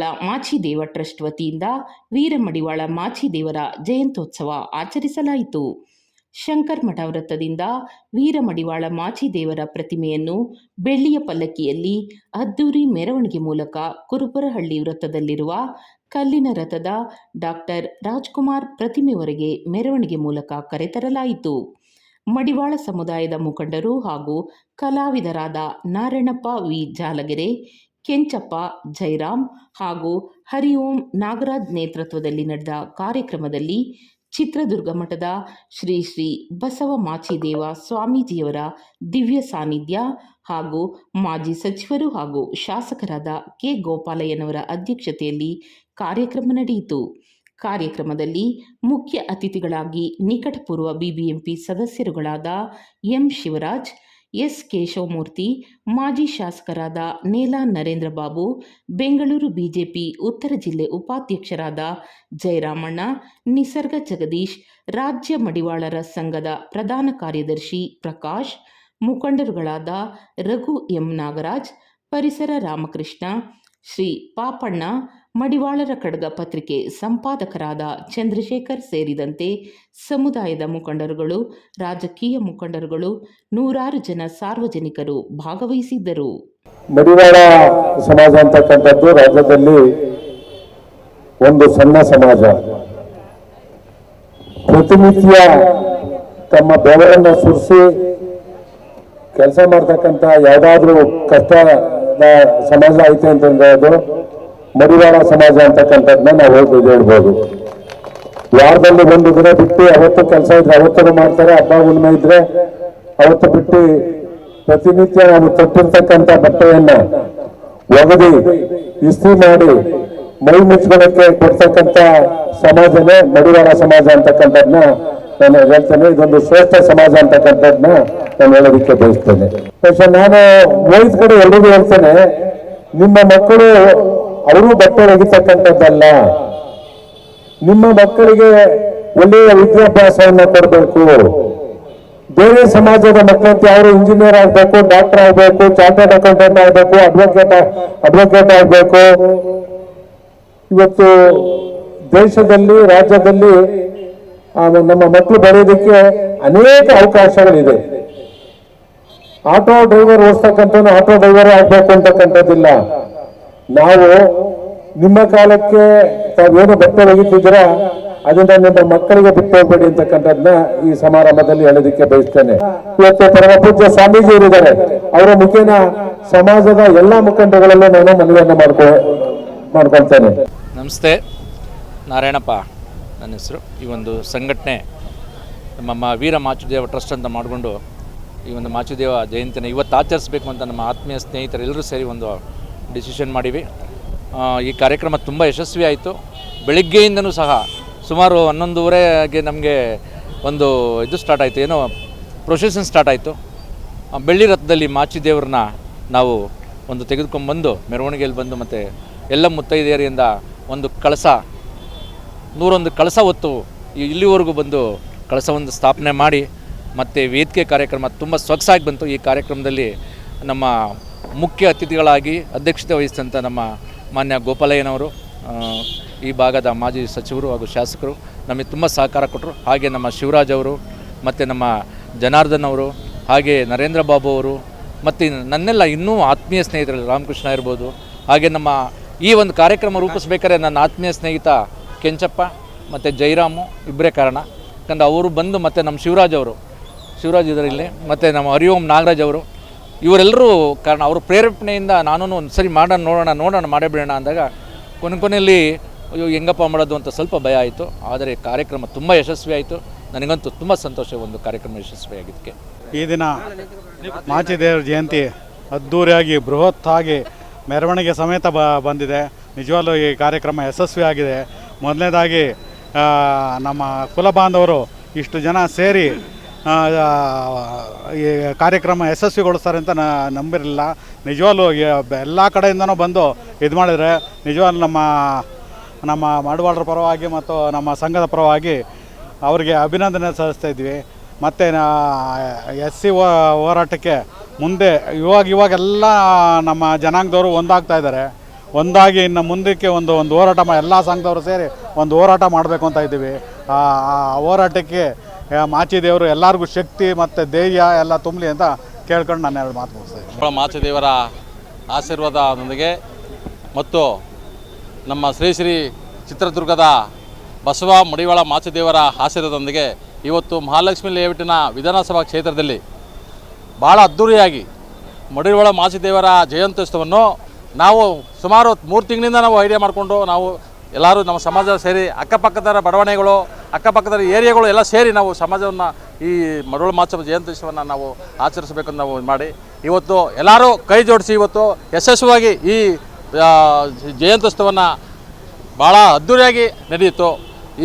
Madivala Machideva trust ವತಿಯಿಂದ ವೀರ ಮಡಿವಾಳ ಮಾಚಿದೇವರ ಜಯಂತ್ಯೋತ್ಸವ ಆಚರಿಸಲಾಯಿತು. ಶಂಕರ್ ಮಠ ವೃತ್ತದಿಂದ ವೀರ ಮಡಿವಾಳ ಮಾಚಿದೇವರ ಪ್ರತಿಮೆಯನ್ನು ಬೆಳ್ಳಿಯ ಪಲ್ಲಕ್ಕಿಯಲ್ಲಿ ಅದ್ದೂರಿ ಮೆರವಣಿಗೆ ಮೂಲಕ ಕುರುಬರಹಳ್ಳಿ ವೃತ್ತದಲ್ಲಿರುವ ಕಲ್ಲಿನ ರಥದ ಡಾಕ್ಟರ್ ರಾಜ್ಕುಮಾರ್ ಪ್ರತಿಮೆವರೆಗೆ ಮೆರವಣಿಗೆ ಮೂಲಕ ಕರೆತರಲಾಯಿತು. ಮಡಿವಾಳ ಸಮುದಾಯದ ಮುಖಂಡರು ಹಾಗೂ ಕಲಾವಿದರಾದ ನಾರಾಯಣಪ್ಪ ವಿ. ಜಾಲಗೆರೆ ಕೆಂಚಪ್ಪ, ಜೈರಾಮ್ ಹಾಗೂ ಹರಿಓಂ ನಾಗರಾಜ್ ನೇತೃತ್ವದಲ್ಲಿ ನಡೆದ ಕಾರ್ಯಕ್ರಮದಲ್ಲಿ ಚಿತ್ರದುರ್ಗ ಮಠದ ಶ್ರೀ ಶ್ರೀ ಬಸವ ಮಾಚಿದೇವ ಸ್ವಾಮೀಜಿಯವರ ದಿವ್ಯ ಸಾನ್ನಿಧ್ಯ ಹಾಗೂ ಮಾಜಿ ಸಚಿವರು ಹಾಗೂ ಶಾಸಕರಾದ ಕೆ ಗೋಪಾಲಯ್ಯನವರ ಅಧ್ಯಕ್ಷತೆಯಲ್ಲಿ ಕಾರ್ಯಕ್ರಮ ನಡೆಯಿತು. ಕಾರ್ಯಕ್ರಮದಲ್ಲಿ ಮುಖ್ಯ ಅತಿಥಿಗಳಾಗಿ ನಿಕಟಪೂರ್ವ ಬಿಬಿಎಂಪಿ ಸದಸ್ಯರುಗಳಾದ ಎಂ ಶಿವರಾಜ್ ಎಸ್ ಕೇಶವಮೂರ್ತಿ, ಮಾಜಿ ಶಾಸಕರಾದ ನೇಲಾ ನರೇಂದ್ರ ಬಾಬು ಬೆಂಗಳೂರು ಬಿಜೆಪಿ ಉತ್ತರ ಜಿಲ್ಲೆ ಉಪಾಧ್ಯಕ್ಷರಾದ ಜಯರಾಮಣ್ಣ, ನಿಸರ್ಗ ಜಗದೀಶ್, ರಾಜ್ಯ ಮಡಿವಾಳರ ಸಂಘದ ಪ್ರಧಾನ ಕಾರ್ಯದರ್ಶಿ ಪ್ರಕಾಶ್, ಮುಖಂಡರುಗಳಾದ ರಘು ಎಂ ನಾಗರಾಜ್, ಪರಿಸರ ರಾಮಕೃಷ್ಣ ಶ್ರೀ ಪಾಪಣ್ಣ ಮಡಿವಾಳರ ಕಡಗ ಪತ್ರಿಕೆ ಸಂಪಾದಕರಾದ ಚಂದ್ರಶೇಖರ್ ಸೇರಿದಂತೆ ಸಮುದಾಯದ ಮುಖಂಡರುಗಳು, ರಾಜಕೀಯ ಮುಖಂಡರುಗಳು, ನೂರಾರು ಜನ ಸಾರ್ವಜನಿಕರು ಭಾಗವಹಿಸಿದ್ದರು. ಮಡಿವಾಳ ಸಮಾಜ ಅಂತಕ್ಕಂಥದ್ದು ರಾಜ್ಯದಲ್ಲಿ ಒಂದು ಸಣ್ಣ ಸಮಾಜ. ಪ್ರತಿನಿತ್ಯ ತಮ್ಮ ಬೆವರನ್ನು ಸುರಿಸಿ ಕೆಲಸ ಮಾಡ್ತಕ್ಕಂಥ ಯಾವುದಾದ್ರೂ ಕಷ್ಟದ ಸಮಾಜ ಐತೆ ಅಂತಂದ್ರೆ ಅದು ಮಡಿವಾಳ ಸಮಾಜ ಅಂತಕ್ಕಂಥದ್ದನ್ನ ನಾವು ಹೇಳ್ಬೋದು ವಾರದಲ್ಲಿ ಒಂದು ದಿನ ಬಿಟ್ಟು ಅವತ್ತು ಕೆಲಸ ಇದ್ರೆ ಅವತ್ತೂ ಮಾಡ್ತಾರೆ, ಹಬ್ಬ ಹುಣ್ಣಿಮೆ ಇದ್ರೆ ಅವತ್ತು ಬಿಟ್ಟು ಪ್ರತಿನಿತ್ಯ ನಾವು ತೊಟ್ಟಿರ್ತಕ್ಕಂಥ ಬಟ್ಟೆಯನ್ನ ಒಗದಿ, ಇಸ್ತ್ರಿ ಮಾಡಿ, ಮೈ ಮುಚ್ಕೊಳ್ಳಕ್ಕೆ ಕೊಡ್ತಕ್ಕಂಥ ಸಮಾಜನೇ ಮಡಿವಾಳ ಸಮಾಜ ಅಂತಕ್ಕಂಥದ್ನ ನಾನು ಹೇಳ್ತೇನೆ ಇದೊಂದು ಶ್ರೇಷ್ಠ ಸಮಾಜ ಅಂತಕ್ಕಂಥದ್ದನ್ನ ನಾನು ಹೇಳೋದಕ್ಕೆ ಬಯಸ್ತೇನೆ. ಪಕ್ಷ ನಾನು ವಯಸ್ಸು ಕಡೆ ಎಲ್ರಿಗೂ ಹೇಳ್ತೇನೆ ನಿಮ್ಮ ಮಕ್ಕಳು ಅವರು ಬಟ್ಟೆ ಒಗಿತಕ್ಕಂಥದ್ದಲ್ಲ ನಿಮ್ಮ ಮಕ್ಕಳಿಗೆ ಒಳ್ಳೆಯ ವಿದ್ಯಾಭ್ಯಾಸವನ್ನು ಕೊಡಬೇಕು. ಬೇರೆ ಸಮಾಜದ ಮಕ್ಕಳಂತೆ ಅವರು ಇಂಜಿನಿಯರ್ ಆಗಬೇಕು, ಡಾಕ್ಟರ್ ಆಗಬೇಕು, ಚಾರ್ಟರ್ಡ್ ಅಕೌಂಟೆಂಟ್ ಆಗಬೇಕು, ಅಡ್ವೊಕೇಟ್ ಅಡ್ವೊಕೇಟ್ ಆಗಬೇಕು. ಇವತ್ತು ದೇಶದಲ್ಲಿ, ರಾಜ್ಯದಲ್ಲಿ ನಮ್ಮ ಮಕ್ಕಳು ಬರೆಯೋದಕ್ಕೆ ಅನೇಕ ಅವಕಾಶಗಳಿದೆ. ಆಟೋ ಡ್ರೈವರ್ ಓಡಿಸ್ತಕ್ಕಂಥ ಆಟೋ ಡ್ರೈವರ್ ಆಗ್ಬೇಕು ಅಂತಕ್ಕಂಥದ್ದಿಲ್ಲ. ನಾವು ನಿಮ್ಮ ಕಾಲಕ್ಕೆ ತಾವೇನು ಬಟ್ಟೆ ಒಗಿತಿದ್ದೀರಾ ಅದನ್ನ ನಿಮ್ಮ ಮಕ್ಕಳಿಗೆ ಬಿಟ್ಟು ಹೋಗ್ಬೇಡಿ ಅಂತಕ್ಕಂಥದ್ದನ್ನ ಈ ಸಮಾರಂಭದಲ್ಲಿ ಹೇಳೋದಕ್ಕೆ ಬಯಸ್ತೇನೆ. ಇವತ್ತು ಪರಮ ಪೂಜ್ಯ ಸ್ವಾಮೀಜಿ ಇರಿದ್ದಾರೆ ಅವರ ಮುಖೇನ ಸಮಾಜದ ಎಲ್ಲಾ ಮುಖಂಡಗಳಲ್ಲೂ ನಾನು ಮನವಿಯನ್ನು ಮಾಡ್ಕೊ, ಮಾಡ್ಕೊಳ್ತೇನೆ. ನಮಸ್ತೆ. ನಾರಾಯಣಪ್ಪ. ನನ್ನ ಹೆಸರು. ಈ ಒಂದು ಸಂಘಟನೆ ನಮ್ಮ ವೀರ ಮಾಚುದೇವ ಟ್ರಸ್ಟ್ ಅಂತ ಮಾಡಿಕೊಂಡು ಈ ಒಂದು ಮಾಚುದೇವ ಜಯಂತಿನ ಇವತ್ತು ಆಚರಿಸಬೇಕು ಅಂತ ನಮ್ಮ ಆತ್ಮೀಯ ಸ್ನೇಹಿತರೆಲ್ಲರೂ ಸೇರಿ ಒಂದು ಡಿಸಿಷನ್ ಮಾಡಿವಿ. ಈ ಕಾರ್ಯಕ್ರಮ ತುಂಬ ಯಶಸ್ವಿ ಆಯಿತು. ಬೆಳಿಗ್ಗೆಯಿಂದನೂ ಸಹ ಸುಮಾರು ಹನ್ನೊಂದುವರೆಗೆ ನಮಗೆ ಒಂದು ಇದು ಸ್ಟಾರ್ಟ್ ಆಯಿತು. ಏನೋ ಪ್ರೊಸೆಷನ್ ಸ್ಟಾರ್ಟ್ ಆಯಿತು. ಬೆಳ್ಳಿ ರಥದಲ್ಲಿ ಮಾಚಿದೇವ್ರನ್ನ ನಾವು ಒಂದು ತೆಗೆದುಕೊಂಡ್ಬಂದು, ಮೆರವಣಿಗೆಯಲ್ಲಿ ಬಂದು ಮತ್ತು ಎಲ್ಲ ಮುತ್ತೈದೆಯರಿಂದ ಒಂದು ಕಳಸ ನೂರೊಂದು ಕಳಸ ಹೊತ್ತು ಇಲ್ಲಿವರೆಗೂ ಬಂದು ಕಳಸವನ್ನು ಸ್ಥಾಪನೆ ಮಾಡಿ ಮತ್ತು ವೇದಿಕೆ ಕಾರ್ಯಕ್ರಮ ತುಂಬ ಸೊಗಸಾಗಿ ಬಂತು. ಈ ಕಾರ್ಯಕ್ರಮದಲ್ಲಿ ನಮ್ಮ ಮುಖ್ಯ ಅತಿಥಿಗಳಾಗಿ ಅಧ್ಯಕ್ಷತೆ ವಹಿಸಿದಂಥ ನಮ್ಮ ಮಾನ್ಯ ಗೋಪಾಲಯ್ಯನವರು ಈ ಭಾಗದ ಮಾಜಿ ಸಚಿವರು ಹಾಗೂ ಶಾಸಕರು ನಮಗೆ ತುಂಬ ಸಹಕಾರ ಕೊಟ್ಟರು. ಹಾಗೆ ನಮ್ಮ ಶಿವರಾಜ್ ಅವರು ಮತ್ತು ನಮ್ಮ ಜನಾರ್ದನ್ ಅವರು, ಹಾಗೆ ನರೇಂದ್ರ ಬಾಬು ಅವರು ಮತ್ತು ನನ್ನೆಲ್ಲ ಇನ್ನೂ ಆತ್ಮೀಯ ಸ್ನೇಹಿತರು ರಾಮಕೃಷ್ಣ ಇರ್ಬೋದು. ಹಾಗೆ ನಮ್ಮ ಈ ಒಂದು ಕಾರ್ಯಕ್ರಮ ರೂಪಿಸ್ಬೇಕಾದ್ರೆ ನನ್ನ ಆತ್ಮೀಯ ಸ್ನೇಹಿತ ಕೆಂಚಪ್ಪ ಮತ್ತು ಜೈರಾಮು ಇಬ್ಬರೇ ಕಾರಣ. ಯಾಕಂದ್ರೆ ಅವರು ಬಂದು ಮತ್ತು ನಮ್ಮ ಶಿವರಾಜ್ ಅವರು, ಶಿವರಾಜ್ ಇದರಲ್ಲಿ ಮತ್ತು ನಮ್ಮ ಹರಿಓಂ ನಾಗರಾಜ್ ಅವರು, ಇವರೆಲ್ಲರೂ ಕಾರಣ. ಅವ್ರ ಪ್ರೇರೇಪಣೆಯಿಂದ ನಾನು ಒಂದು ಸರಿ ಮಾಡೋಣ, ನೋಡೋಣ ನೋಡೋಣ ಮಾಡೇ ಬಿಡೋಣ ಅಂದಾಗ ಕೊನೆ ಕೊನೆಯಲ್ಲಿ ಅಯ್ಯೋ, ಹೆಂಗಪ್ಪ ಮಾಡೋದು ಅಂತ ಸ್ವಲ್ಪ ಭಯ ಆಯಿತು. ಆದರೆ ಕಾರ್ಯಕ್ರಮ ತುಂಬ ಯಶಸ್ವಿ ಆಯಿತು. ನನಗಂತೂ ತುಂಬ ಸಂತೋಷ ಒಂದು ಕಾರ್ಯಕ್ರಮ ಯಶಸ್ವಿಯಾಗಿದ್ದಕ್ಕೆ ಈ ದಿನ ಮಾಚಿದೇವರ ಜಯಂತಿ ಅದ್ಧೂರಿಯಾಗಿ ಬೃಹತ್ತಾಗಿ ಮೆರವಣಿಗೆ ಸಮೇತ ಬಂದಿದೆ. ನಿಜವಾಗ್ಲೂ ಈ ಕಾರ್ಯಕ್ರಮ ಯಶಸ್ವಿಯಾಗಿದೆ ಮೊದಲನೇದಾಗಿ ನಮ್ಮ ನಮ್ಮ ಕುಲಬಾಂಧವರು ಇಷ್ಟು ಜನ ಸೇರಿ ಈ ಕಾರ್ಯಕ್ರಮ ಯಶಸ್ವಿಗೊಳಿಸ್ತಾರೆ ಅಂತ ನಂಬಿರಲಿಲ್ಲ. ನಿಜವಾಗ್ಲೂ ಎಲ್ಲ ಕಡೆಯಿಂದನೂ ಬಂದು ಇದು ಮಾಡಿದರೆ ನಿಜವಾಗ್ಲೂ ನಮ್ಮ ನಮ್ಮ ಮಡವಾಡ್ರ ಪರವಾಗಿ ಮತ್ತು ನಮ್ಮ ಸಂಘದ ಪರವಾಗಿ ಅವರಿಗೆ ಅಭಿನಂದನೆ ಸಲ್ಲಿಸ್ತಾ ಇದ್ವಿ. ಮತ್ತು ಎಸ್ ಸಿ ಹೋರಾಟಕ್ಕೆ ಮುಂದೆ ಇವಾಗ ಇವಾಗೆಲ್ಲ ನಮ್ಮ ಜನಾಂಗದವರು ಒಂದಾಗ್ತಾ ಇದ್ದಾರೆ. ಒಂದಾಗಿ ಇನ್ನು ಮುಂದಕ್ಕೆ ಒಂದು ಒಂದು ಹೋರಾಟ ಮಾ, ಎಲ್ಲ ಸಂಘದವರು ಸೇರಿ ಒಂದು ಹೋರಾಟ ಮಾಡಬೇಕು ಅಂತ ಇದ್ದೀವಿ. ಆ ಹೋರಾಟಕ್ಕೆ ಮಾಚಿದೇವರು ಎಲ್ಲರಿಗೂ ಶಕ್ತಿ ಮತ್ತು ಧೈರ್ಯ ಎಲ್ಲ ತುಂಬಲಿ ಅಂತ ಕೇಳ್ಕೊಂಡು ನಾನು ಎರಡು ಮಾತು ಮುಗಿಸ್ತೀನಿ ಮಾಚಿದೇವರ ಆಶೀರ್ವಾದದೊಂದಿಗೆ ಮತ್ತು ನಮ್ಮ ಶ್ರೀ ಶ್ರೀ ಚಿತ್ರದುರ್ಗದ ಬಸವ ಮಡಿವಾಳ ಮಾಚಿದೇವರ ಆಶೀರ್ವಾದದೊಂದಿಗೆ ಇವತ್ತು ಮಹಾಲಕ್ಷ್ಮಿ ಲೇಔಟಿನ ವಿಧಾನಸಭಾ ಕ್ಷೇತ್ರದಲ್ಲಿ ಭಾಳ ಅದ್ಧೂರಿಯಾಗಿ ಮಡಿವಾಳ ಮಾಚಿದೇವರ ಜಯಂತ್ಯೋತ್ಸವವನ್ನು ನಾವು ಸುಮಾರು ಮೂರು ತಿಂಗಳಿಂದ ನಾವು ಐಡಿಯಾ ಮಾಡಿಕೊಂಡು ನಾವು ಎಲ್ಲರೂ ನಮ್ಮ ಸಮಾಜ ಸೇರಿ ಅಕ್ಕಪಕ್ಕದ ಬಡಾವಣೆಗಳು ಅಕ್ಕಪಕ್ಕದ ಏರಿಯಾಗಳು ಎಲ್ಲ ಸೇರಿ ನಾವು ಸಮಾಜವನ್ನು ಈ ಮರುಳು ಮಹೋತ್ಸವ ಜಯಂತ್ಯೋತ್ಸವವನ್ನು ನಾವು ಆಚರಿಸಬೇಕು ನಾವು ಮಾಡಿ. ಇವತ್ತು ಎಲ್ಲರೂ ಕೈ ಜೋಡಿಸಿ ಇವತ್ತು ಯಶಸ್ವಿಯಾಗಿ ಈ ಜಯಂತ್ಯೋತ್ಸವವನ್ನು ಭಾಳ ಅದ್ಧೂರಿಯಾಗಿ ನಡೆಯಿತು.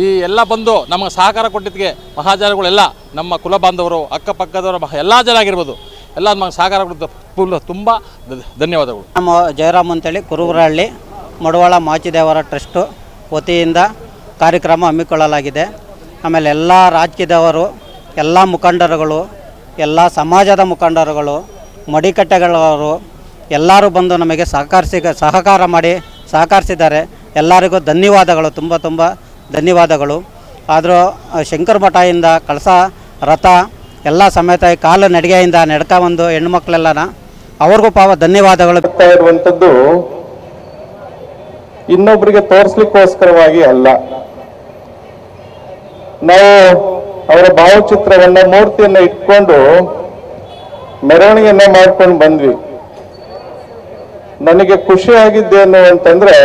ಈ ಎಲ್ಲ ಬಂದು ನಮಗೆ ಸಹಕಾರ ಕೊಟ್ಟಿದ್ದಕ್ಕೆ ಮಹಾಜನಗಳೆಲ್ಲ ನಮ್ಮ ಕುಲ ಬಾಂಧವರು, ಅಕ್ಕಪಕ್ಕದವರು ಎಲ್ಲ ಜನ ಆಗಿರ್ಬೋದು. ಎಲ್ಲ ನಮಗೆ ಸಹಕಾರ ಕೊಡುತ್ತೆ ತುಂಬ ಧನ್ಯವಾದಗಳು. ನಮ್ಮ ಜಯರಾಮ್ ಅಂತೇಳಿ, ಕುರುಬರಹಳ್ಳಿ, ಮಡವಾಳ ಮಾಚಿದೇವರ ಟ್ರಸ್ಟು ವತಿಯಿಂದ ಕಾರ್ಯಕ್ರಮ ಹಮ್ಮಿಕೊಳ್ಳಲಾಗಿದೆ. ಆಮೇಲೆ ಎಲ್ಲ ರಾಜಕೀಯದವರು ಎಲ್ಲ ಮುಖಂಡರುಗಳು, ಎಲ್ಲ ಸಮಾಜದ ಮುಖಂಡರುಗಳು, ಮಡಿಕಟ್ಟೆಗಳವರು, ಎಲ್ಲರೂ ಬಂದು ನಮಗೆ ಸಹಕರಿಸಿ, ಸಹಕಾರ ಮಾಡಿ ಸಹಕರಿಸಿದ್ದಾರೆ. ಎಲ್ಲರಿಗೂ ಧನ್ಯವಾದಗಳು, ತುಂಬ ತುಂಬ ಧನ್ಯವಾದಗಳು. ಆದರೂ ಶಂಕರ ಮಠದಿಂದ ಕಳಸ ರಥ ಎಲ್ಲ ಸಮೇತ ಕಾಲು ನಡಿಗೆಯಿಂದ ನಡ್ಕ ಬಂದು ಹೆಣ್ಮಕ್ಳೆಲ್ಲನ, ಅವ್ರಿಗೂ ಪಾವ ಧನ್ಯವಾದಗಳು. ಇರುವಂಥದ್ದು ಇನ್ನೊಬ್ಬರಿಗೆ ತೋರಿಸ್ಲಿಕ್ಕೋಸ್ಕರವಾಗಿ ಅಲ್ಲ. ನಾವು ಅವರ ಭಾವಚಿತ್ರವನ್ನ, ಮೂರ್ತಿಯನ್ನ ಇಟ್ಕೊಂಡು ಮೆರವಣಿಗೆಯನ್ನ ಮಾಡ್ಕೊಂಡು ಬಂದ್ವಿ. ನನಗೆ ಖುಷಿ ಆಗಿದ್ದೇನು ಅಂತಂದ್ರೆ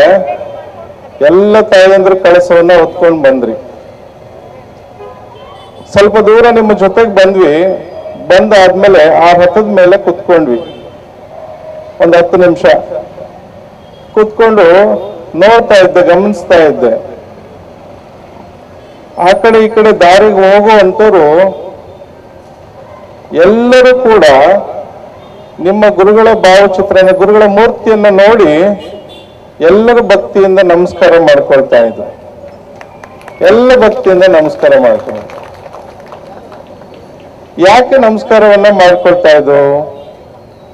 ಎಲ್ಲ ತಾಯಂದ್ರ ಕಳಸವನ್ನ ಹೊತ್ಕೊಂಡು ಬಂದ್ರಿ. ಸ್ವಲ್ಪ ದೂರ ನಿಮ್ಮ ಜೊತೆಗೆ ಬಂದ್ವಿ. ಬಂದಾದ್ಮೇಲೆ ಆ ರಥದ ಮೇಲೆ ಕುತ್ಕೊಂಡ್ವಿ. ಒಂದು ಹತ್ತು ನಿಮಿಷ. ಕುತ್ಕೊಂಡು ನೋಡ್ತಾ ಇದ್ದೆ, ಗಮನಿಸ್ತಾ ಇದ್ದೆ. ಆ ಕಡೆ ಈ ಕಡೆ ದಾರಿಗೆ ಹೋಗುವಂತರು ಎಲ್ಲರೂ ಕೂಡ ನಿಮ್ಮ ಗುರುಗಳ ಭಾವಚಿತ್ರನ, ಗುರುಗಳ ಮೂರ್ತಿಯನ್ನ ನೋಡಿ ಎಲ್ಲರೂ ಭಕ್ತಿಯಿಂದ ನಮಸ್ಕಾರ ಮಾಡ್ಕೊಳ್ತಾ ಇದ್ರು. ಎಲ್ಲ ಭಕ್ತಿಯಿಂದ ನಮಸ್ಕಾರ ಮಾಡ್ಕೊಂಡು ಯಾಕೆ ನಮಸ್ಕಾರವನ್ನ ಮಾಡ್ಕೊಳ್ತಾ ಇದ್ರು?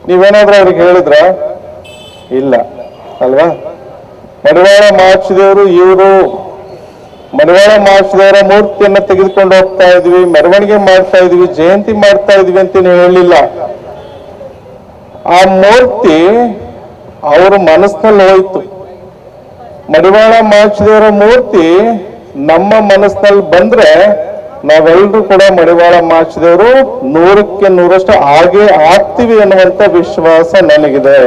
ನೀವೇನಾದ್ರೂ ಅವ್ರಿಗೆ ಹೇಳಿದ್ರ? ಇಲ್ಲ, ಅಲ್ವಾ? ಮಡಿವಾಳ ಮಹಾಚಿದೇವರು ಇವರು. ಮಡಿವಾಳ ಮಹಾಚಿದೇವರ ಮೂರ್ತಿಯನ್ನ ತೆಗೆದುಕೊಂಡು ಹೋಗ್ತಾ ಇದ್ವಿ, ಮೆರವಣಿಗೆ ಮಾಡ್ತಾ ಇದ್ವಿ, ಜಯಂತಿ ಮಾಡ್ತಾ ಇದ್ವಿ ಅಂತ ಹೇಳಿಲ್ಲ ಆ ಮೂರ್ತಿ ಅವ್ರ ಮನಸ್ಸಿನಲ್ಲಿ ಹೋಯ್ತು. ಮಡಿವಾಳ ಮಹಾಚಿದೇವರ ಮೂರ್ತಿ ನಮ್ಮ ಮನಸ್ಸಿನಲ್ಲಿ ಬಂದ್ರೆ ನಾವೆಲ್ಲರೂ ಕೂಡ ಮಡಿವಾಳ ಮಾಚಿದವರು ನೂರಕ್ಕೆ ನೂರಷ್ಟು ಹಾಗೆ ಆಗ್ತೀವಿ ಅನ್ನುವಂತ ವಿಶ್ವಾಸ ನನಗಿದೆ.